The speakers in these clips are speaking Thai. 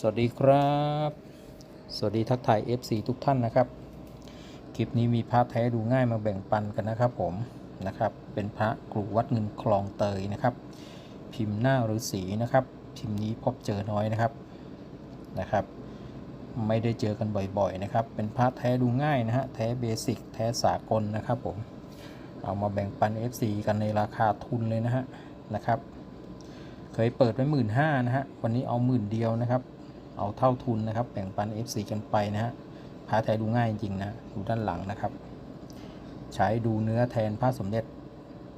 สวัสดีครับ สวัสดีทักทาย FC ทุกท่านนะครับ คลิปนี้มีพระแท้ดูง่ายมาแบ่งปันกันนะครับผมนะครับ เป็นพระกรุวัดเงินคลองเตยนะครับ พิมพ์หน้าฤาษีนะครับ พิมพ์นี้พบเจอน้อยนะครับนะครับ ไม่ได้เจอกันบ่อยๆนะครับ เป็นพระแท้ดูง่ายนะฮะแท้เบสิกแท้สากลนะครับผม เอามาแบ่งปัน FC กันในราคาทุนเลยนะฮะนะครับ เคยเปิดไว้หมื่นห้านะฮะวันนี้เอาหมื่นเดียวนะครับ เอาเท่าทุนนะครับ แบ่งปัน FC กันไปนะฮะพระแท้ดูง่ายจริงนะดูด้านหลังนะครับ ใช้ดูเนื้อแทนพระสมเด็จ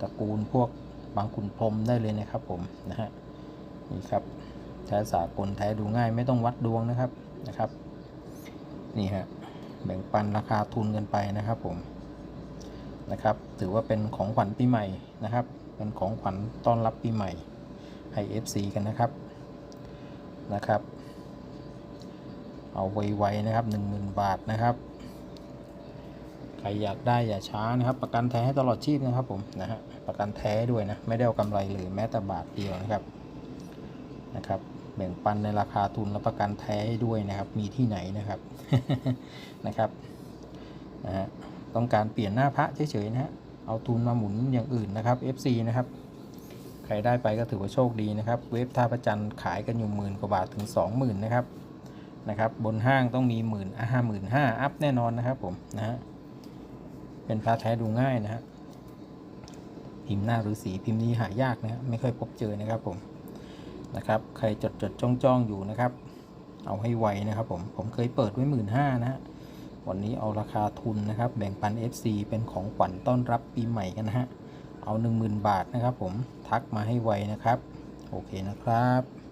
ตระกูลพวกบางขุนพรมได้เลยนะครับผมนะฮะนี่ครับแท้สากลแท้ดูง่ายไม่ต้องวัดดวงนะครับนะครับ นี่ฮะแบ่งปันราคาทุนกันไปนะครับผมนะครับ ถือว่าเป็นของขวัญปีใหม่นะครับ เป็นของขวัญต้อนรับปีใหม่ให้ FC กันนะครับนะครับ เอาไวๆนะครับ 10,000 บาทนะครับ ใครอยากได้อย่าช้านะครับ ประกันแท้ให้ตลอดชีพนะครับผมนะฮะประกันแท้ด้วยนะไม่ได้เอากำไรเลยแม้แต่บาทเดียวนะครับนะครับแบ่งปันในราคาทุนและประกันแท้ให้ด้วยนะครับ มีที่ไหนนะครับนะครับนะฮะต้องการเปลี่ยนหน้าพระเฉยๆนะฮะเอาทุนมาหมุนอย่างอื่นนะครับ FC นะครับใครได้ไปก็ถือว่าโชคดีนะครับ เว็บท่าประจันขายกันอยู่หมื่นกว่าบาทถึง 20,000นะครับ นะครับ บนห้างต้องมีหมื่นห้าหมื่นห้าอัพแน่นอนนะครับผมนะฮะเป็นพระแท้ดูง่ายนะฮะพิมพ์หน้าหรือสีพิมพ์นี้หายากนะฮะไม่ค่อยพบเจอนะครับผมนะครับ ใครจดจดจ้องจ้องอยู่นะครับ เอาให้ไวนะครับผมผมเคยเปิดไว้หมื่นห้านะฮะวันนี้เอาราคาทุนนะครับ แบ่งปัน FC เป็นของขวัญต้อนรับปีใหม่กันนะฮะเอา 10,000 บาทนะครับผมทักมาให้ไวนะครับ โอเคนะครับ